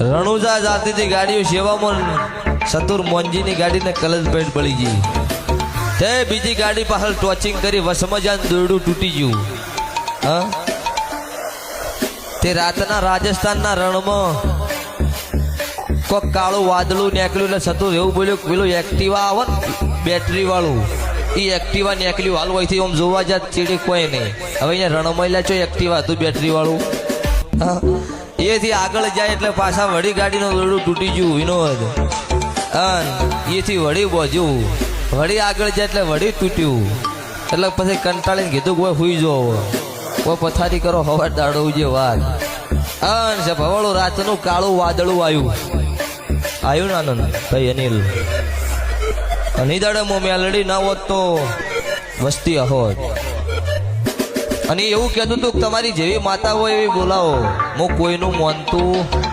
રણુજા જાતીથી ગાડીઓ સેવામાં સતુર મોંજીની ગાડીને કલર પેટ પડી ગઈ. તે બીજી ગાડી પાછળ ટોચિંગ કરી વસમજાન જાન દોરડું તૂટી ગયું. હા? તે રાતના રાજસ્થાનના રણમાં કોક કાળું વાદળું નીકળ્યું એટલે સતુર એવું બોલ્યું પેલું એક્ટિવા આવે ને બેટરી વાળું એ એક્ટિવા નીકળ્યું. હાલ હોયથી આમ જોવા જાત ચીડી કોઈ નહીં. હવે અહીંયા રણમૈલા છો એક્ટિવા હતું બેટરી વાળું હા. એથી આગળ જાય એટલે પાછા વડી ગાડીનું દોરડું તૂટી ગયું, વિનોદ. એથી વળી બોજ્યું વળી આગળ જાય એટલે વળી તૂટ્યું. એટલે પછી કંટાળીને કીધું કોઈ હુઈ જો કોઈ પથારી કરો, હવા દાડો જે વાત અન છે ભવળું રાતનું કાળું વાદળું આવ્યું આવ્યું ને આનંદ? ભાઈ અનિલ. અનિદાડે મો મેલડી ના હોત તો વસ્તી હોત અને એવું કહેતું હતું કે તમારી જેવી માતા હોય એવી બોલાવો. હું કોઈનું માનતું